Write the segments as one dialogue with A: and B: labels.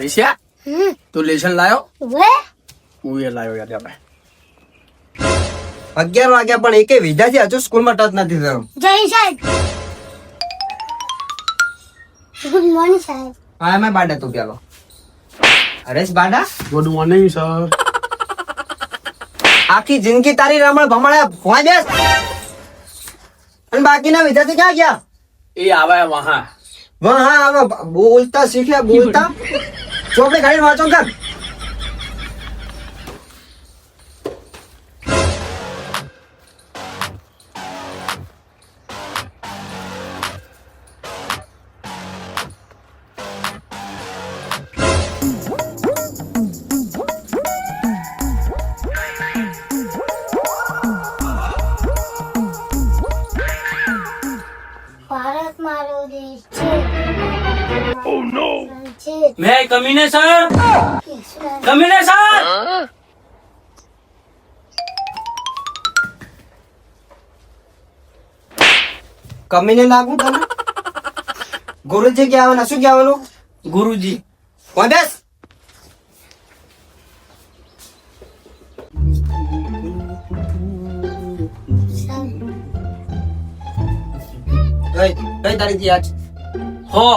A: રિશિયા તું લેશન લાયો? હું એ લાયો યાર આપણે.
B: અગિયાર વાગ્યા પણ એકે વિદ્યાર્થી હજુ સ્કૂલમાં ટચ નથી થયો.
C: જય સાહેબ. ગુડ મોર્નિંગ સાહેબ.
B: હા મેં બાડા તું પેલો. Haresh Bada?
A: Good morning sir.
B: આખી જિંદગી તારી રમણ ભમણે ભોંય બેસ. અને બાકીના વિદ્યાર્થી ક્યાં ગયા?
A: એ આવે વહા.
B: વાહ આવે બોલતા શીખ્યા બોલતા. ચોપડી કાઢીને વાંચો કર
D: મે કમીને સર? કમીને સર?
B: કમીને લાગુ તને? ગુરુજી કહેવાના શું કહેવાનું
D: ગુરુજી.
B: બેસ કઈ તારીખ આજ
D: હો.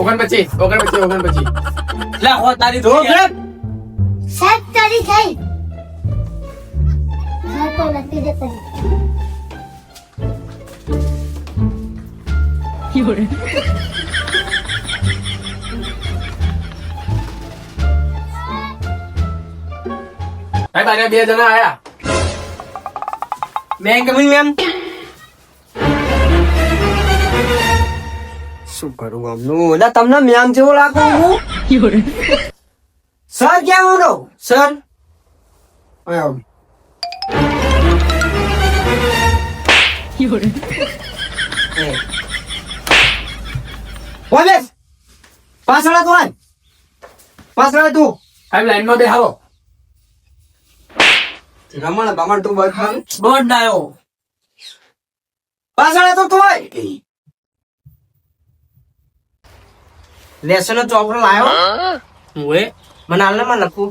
A: ઓગણ પછી ઓગણ પછી ઓગણ પછી
D: લા. હો તારી
B: તો
D: તો
B: કેમ?
C: સાહેબ તારી થઈ
A: બે જણા આયા.
B: મેં કમી મેમ શું કરું આમનું એટલે તમને મેમ જેવો લાગુ હું? સર ક્યાં બોલો સર? આમ. બેસ. પાછળ તું આય. પાછળ તું
A: સાહેબ લાઈનમાં બેહાવો
B: રમણ તું પાછળ તો તું આય. લેસન નો ચોપડો લાયો.
D: હું?
B: મને હાલમાં લખું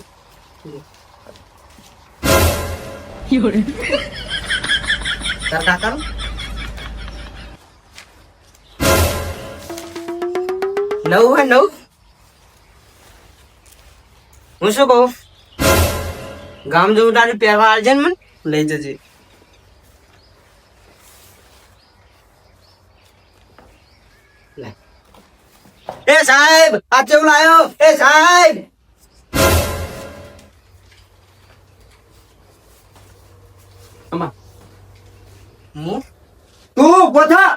B: તાર કાકા નવ હોય નવ? હું શું કહું? ગામ જવું તારે પહેરવા આવજે ને મને? લઈ જજે. એ સાહેબ આ કેવું લાયો એ સાહેબ! તું પોતા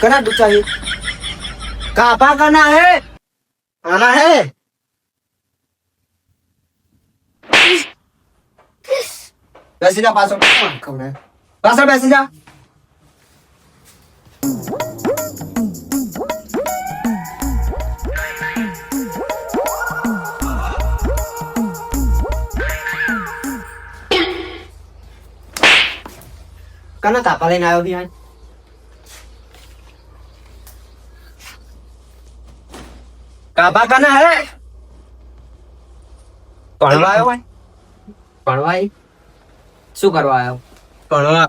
B: કના દુચાહી? કાપા કના હે? આના હે? બેસી જા પાછળ. પાછળ બેસી જા. કના કાપા લઈને આવ્યો બિહાન કાબા કના હે ભણવા આવ્યો હોય ભણવા ઈ? શું કરવા આવ્યો ભણવા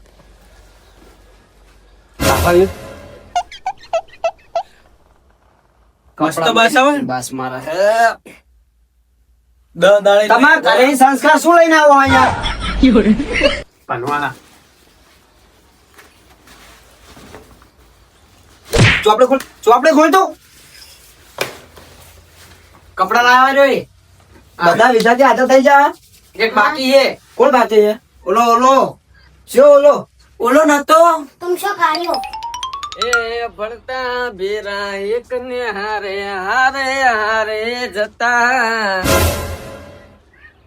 B: કાપા ઈ?
D: મસ્ત બસ આવે ને?
B: બસ મારા હે
D: દ દાડે
B: તમારા ઘરે સંસ્કાર શું લઈને આવો અહીંયા
A: ભણવાના
B: ચોપડે ખોલ ચોપડે ખોલ તો કપડા લાવવા જોઈએ. બધા વિદ્યાર્થી હાજર થઈ જા. એક બાકી હે કોણ બાકી હે ઓલો ઓલો. શું ઓલો. ઓલો નતો.
C: તું શું કર્યો
D: એ ભણતા ભેરા એક ને હારે હારે હારે જતા.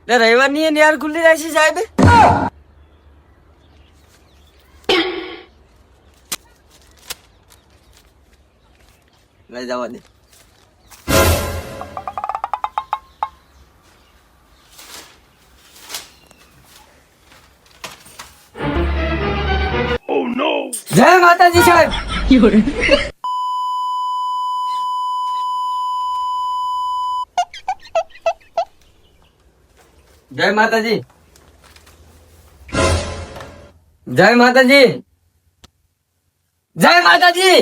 D: રવિવારની યાર ખુલ્લી રાખી સાહેબ? લઈ જવા દે જય માતાજી સાહેબ જય માતાજી જય માતાજી જય માતાજી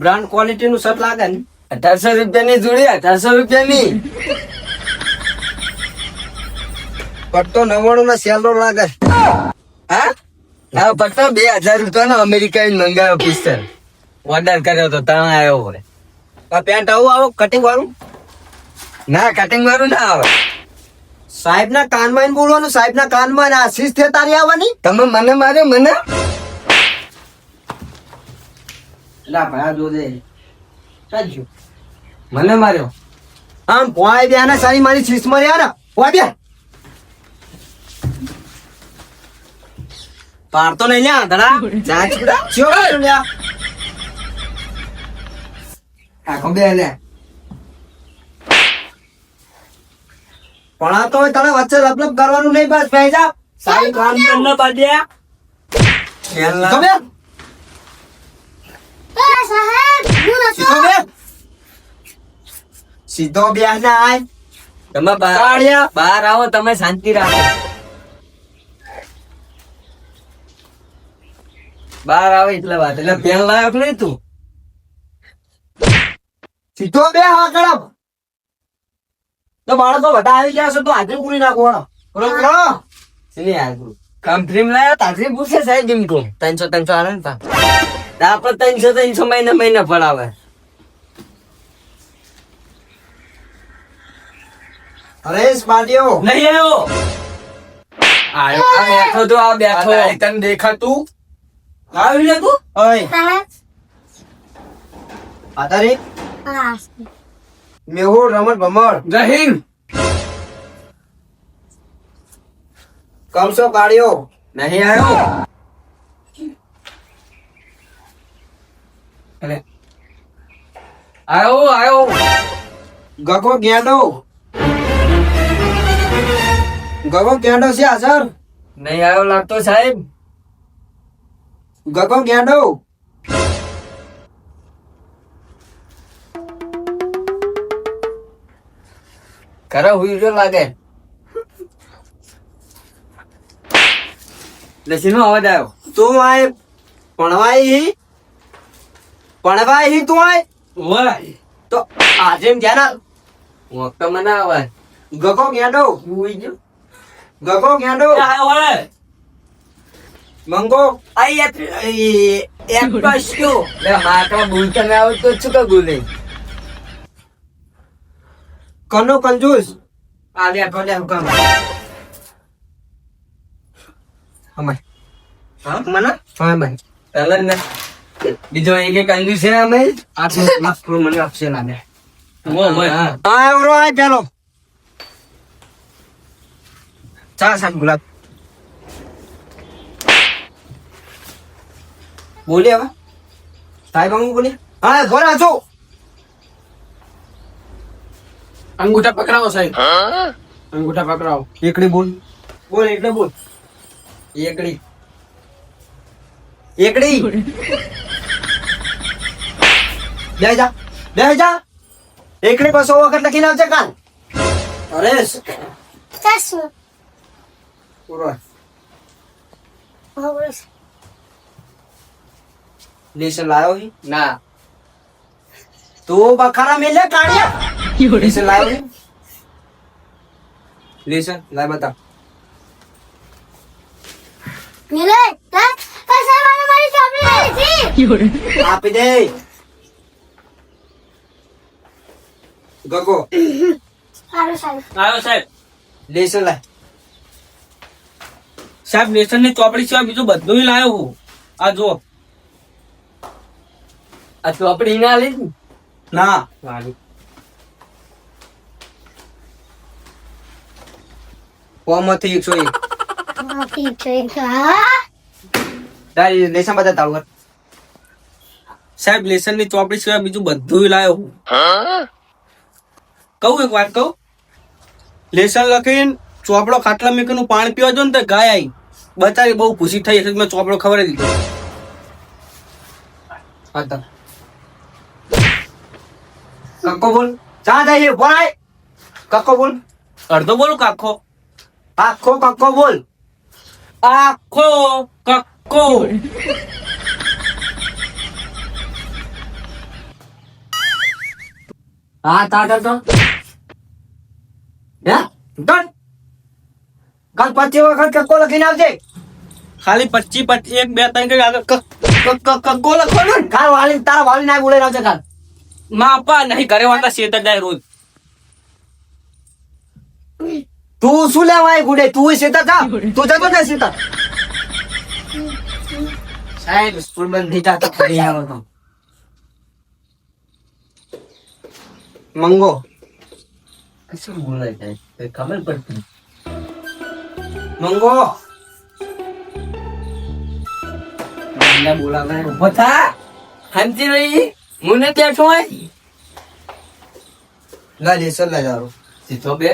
B: બ્રાન્ડ ક્વોલિટી નું શર્ટ લાગે ને?
D: અઢારસો રૂપિયાની જોડી અઢારસો રૂપિયાની.
B: પટ્ટો નવ્વાણું ના સેલો લાગે.
D: હા? હા પટ્ટો બે હજાર રૂપિયાનો અમેરિકા મંગાવ્યો પિસ્તલ ઓર્ડર કર્યો તો ત્યાં આવ્યો હોય.
B: આ પેન્ટ આવું આવો કટિંગ વાળું?
D: ના કટિંગ વાળું ના આવે.
B: સાહેબ ના કાનમાં બોલવાનું સાહેબ ના કાનમાં ને આશીષ થયા તારી આવવાની?
D: તમે મને માર્યો મને?
B: જોજે ચાલજો.
D: મને માર્યો.
B: આમ ભોય બે ને સારી મારી છીસ મારી આ ભોય બે પાડતો નહીં લ્યા ધડા. ના ચૂડા ચો લ્યા.
D: આખો બે લે.
B: પણ આ તો તને વચ્ચે લપલપ કરવાનું નહીં બસ ભાઈ જા. સારી કામ કરના બાડ્યા
C: ખેલ ના
B: સીધો બે ના આય
D: તમે બહાર બહાર આવો તમે શાંતિ રાખો. બહાર આવે એટલે વાત. એટલે પેન લાયક નહીં તું.
B: સીધો બે હા કડમ તો બાળકો બધા આવી ગયા છે તો આજે પૂરી નાખો હળો. બરોબર સિની
D: શેની કામ ફ્રીમ લાયા? તાથી પૂછે સાહેબ એમ કો ત્રણસો ત્રણસો આવે પા આપણે ત્રણસો ત્રણસો મહિને મહિને પડાવે.
B: હરેશ પાટિયો
D: નહીં આવ્યો. આ બેઠો તો આ બેઠો
A: તને દેખાતું?
D: આવી લે તું?
B: ઓય.
C: સાહેબ
B: આધારી રમણ ભમણ
A: જય હિન્દ.
B: કમસો કાઢ્યો
D: નહીં આવ્યો. અરે આવ્યો આવ્યો
B: ગગો ગેંડો ગગો ગેંડો છે હાજર?
D: નહીં આવ્યો લાગતો સાહેબ.
B: ગગો ગેંડો
D: ખરા હુઈ જો લાગે. લસીનો અવાજ આવ્યો
B: તું આય? ભણવાય હી ભાઈ હી તું આય?
D: વાહ
B: તો આજે એમ ધ્યાન
D: હું તો મને આવે
B: ગગો ગેંડો.
D: હુઈ જો
B: ગગો ગેંડો. મંગો.
D: આઈ એક પસ્યો લે માતા બોલતા ના આવે તો શું કે બોલે
B: કનો કંજૂસ. આ લે લે હુકમ હમાય
D: હા?
B: મને હા ભાઈ
D: પહેલા ને. બીજો એક એક અંજુ છે અમે.
B: આ લાખ મને આપશે લાગે
D: હા
B: આ એવરો આય પેલો ચા સાહેબ ગુલાબ. બોલી હવે. સાહેબ હું બોલી. હા ઘોરા છો.
A: અંગૂઠા પકડાવો સાહેબ. અંગૂઠા પકડાવો.
B: એકડી બોલ. બોલ એકડી બોલ. એકડી. એકડી? બે જા બે જા. એકડી પાછો વખત લખી લાવજે કાલ. અરે
C: ચશ્મા
B: પૂરો.
C: હવે
B: લાયો હી?
D: ના.
B: તું બખારા મેલે કાઢ્યા. લેશન લાયો હી? લાય બતા
C: મિલે તત મને મારી ચોપડી
B: આપી દે. ગગો.
E: આવ્યો સાહેબ.
B: લેશન લાય
E: સાહેબ લેસનની ચોપડી સિવાય બીજું બધું લાવ્યો હું. આ જો
D: આ ચોપડી ના લી
B: ના? કોમાંથી એકસો એક તારી બધા તારું
E: સાહેબ લેસનની ચોપડી સિવાય બીજું બધું લાવ્યો હું. કહું એક વાત કહું? લેસન લખીને ચોપડો ખાટલા મેકીનું પાણી પીવા જો ને તો ગાય આવી બચારી બહુ ખુશી થઈ હશે મેં ચોપડો ખબર દીધો.
B: હતા કક્કો બોલ. ચા જાય બોલાય. કક્કો બોલ.
E: અડધો બોલું કાખો
B: આખો કક્કો બોલ.
E: આખો કક્કો
B: હા તા તા. ડન કાલ પચી વખત કક્કો લખીને આવજે.
E: ખાલી પચી પચી એક બે ત્રણ કરી આગળ ક- ક- ક- કક્કો લખો ને.
B: કાલ વાલી તારા વાલી ના બોલે આવજે કાલ.
E: માપા નહીં ઘરે વાંધા શેતર જાય રોજ.
B: તું શું લેવાય ગુડે? તું સીતા જા. તું જતો જા સીતા સાહેબ સ્કૂલ બંધ થઈ જાતો ફરી આવો તો. મંગો. કશું બોલાય જાય ખબર પડતી મંગો મને બોલાવે ઊભો થા લેસન તારું
D: સીધો બે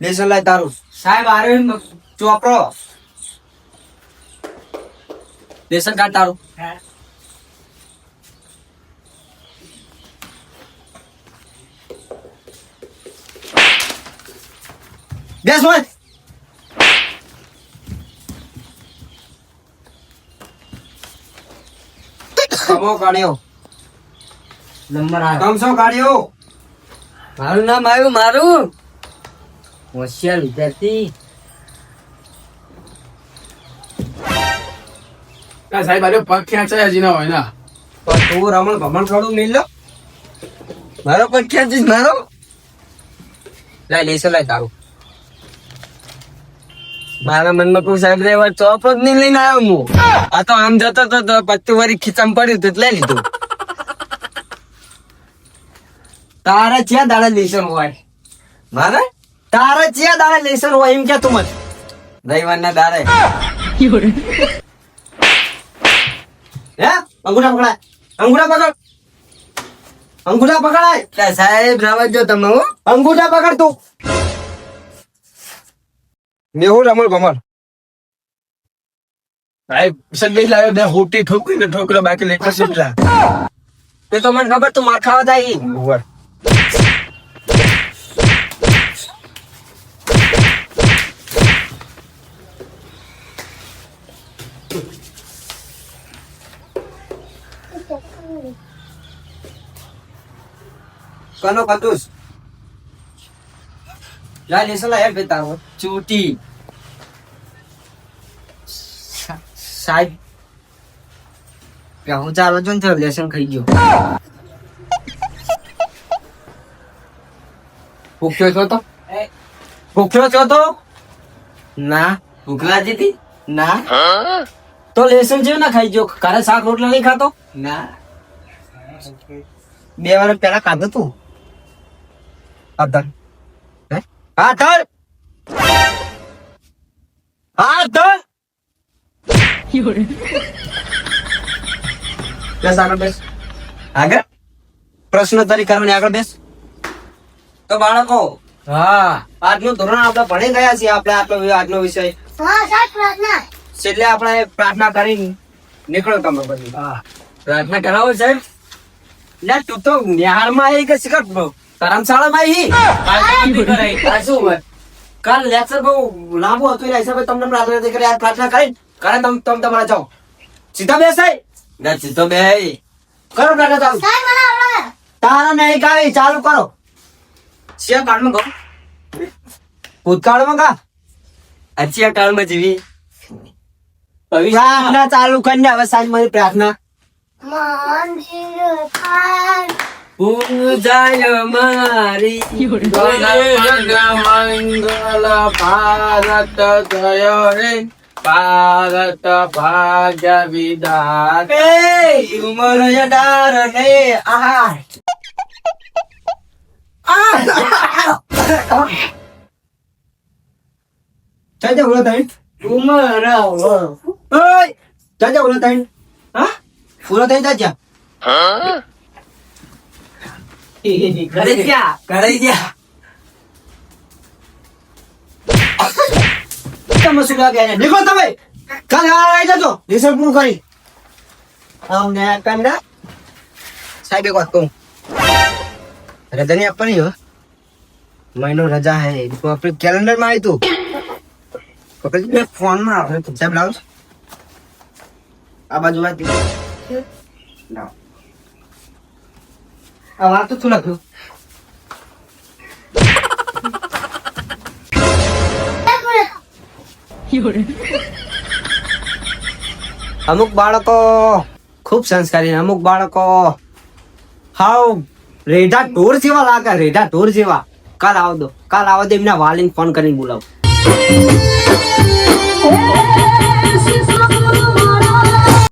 B: લેસન લા તારું સાહેબ આરે ચોપડો
D: કાર્ડ તારું
B: બેસ મત કમો કાઢ્યો નંબર આ કમસો કાઢ્યો
D: મારું નામ આવ્યું મારું. હોશિયાર વિદ્યાર્થી.
A: આ સાહેબ આજે પગ ખેંચાય હજી ના હોય ના.
B: પણ તું રમણ ભમણ થોડું મિલ લો.
D: મારો પગ ખેંચીશ મારો?
B: લાય લેસો લાય તારું
D: મારા મનમાં કોઈ સાહેબ રે ચોપ જ નહીં લઈને આવ્યો હું. આ તો આમ જતો તો તો પત્તું વારી ખીચામાં પડ્યું તો લઈ લીધું.
B: તારે જ્યાં દાડા લેસન હોય?
D: મારે?
B: તારે જ્યાં દાડા લેસન હોય એમ કે તું મત
D: રવિવારના દાડે.
B: હે? અંગૂઠા પકડાય. અંગૂઠા પકડ. અંગૂઠા પકડાય.
D: સાહેબ રવા જો તમે હું.
B: અંગૂઠા પકડ તું. મેહુલ રમણ ભમણ
A: સાહેબ સંદેશ લાવ્યો બે હોટી ઠોકી ને ઠોકરો બાકી લેટર સીધા
B: તે તો મને ખબર તું માર ખાવા જાય.
A: ઉપર
B: કનો કદુસ? સાહેબ હું ચાલો છો ને લેસન ખાઈ ગયો.
A: ભૂખ્યો છો તો?
B: ભૂખ્યો છો તો? ના.
D: ભૂખ લાગી
B: ના. તો લેસન જેવું ના ખાઈ ગયો. કારે શાક રોટલા નહીં ખાતો?
D: ના.
B: બે વાર પેલા ખાધું તું. હે હા ધર. બેસ આગળ બેસ. આગળ. પ્રશ્ન તરી કરવાની આગળ બેસ. તો બાળકો
D: હા.
B: આજનું ધોરણ આપણે ભણી ગયા છીએ આપણે આટલો આજનો વિષય.
C: હા સાહેબ પ્રાર્થના
B: એટલે આપણે પ્રાર્થના કરી નીકળો તમે પછી.
D: પ્રાર્થના કરાવો સાહેબ.
B: લે તું તો નિહાળમાં આવી કે શિખર ધર્મશાળામાં શું કાલ લેક્ચર બહુ લાંબુ હતું એના હિસાબે તમને પ્રાર્થના કરી. આ પ્રાર્થના કરી કારણ તમે તમે તમારા જાઓ. સીધા બેસાય?
D: ના સીધો બે
B: કરો પ્રાર્થના ચાલુ. તારા નહીં કાવી ચાલુ કરો. શિયા કાળમાં કહો ભૂતકાળમાં કા
D: અચ્છી કાળમાં જીવી.
B: પ્રાર્થના ચાલુ કરીને હવે સાંજ મારી પ્રાર્થના.
D: પૂજાય મારી.
A: મંગલ ભારત જય રે ભારત ભાગ્ય
B: એ ઉમર અઢાર ને આઠ. ચાચા ઓલા તાઈ
D: ઉમર
B: ઓય. જા ઓલા તાઈ હા? ઓલા તાઈ ચાચા જા ઘરે ગયા ઘરે ગયા તમે શું લાગે એને? નીકળો તમે કાલે આ આવી જજો લેસન પૂરું કરી આમ ને કંડા સાહેબ એક વાત કહું રજા નહીં આપવાની હો મહિનો રજા હે તો આપણે કેલેન્ડરમાં આવ્યું પકડી ફોનમાં આવે તો સાહેબ લાવો છો? આ બાજુ વાત લાવો આ વાત તો લખ્યું અમુક બાળકો ખૂબ સંસ્કારી અમુક બાળકો હાવ રેઢા ઢોર જેવા લાગે, રેઢા ઢોર જેવા. કાલ આવો દો. કાલ આવો દો, એમના વાલીને ફોન કરીને બોલાવો.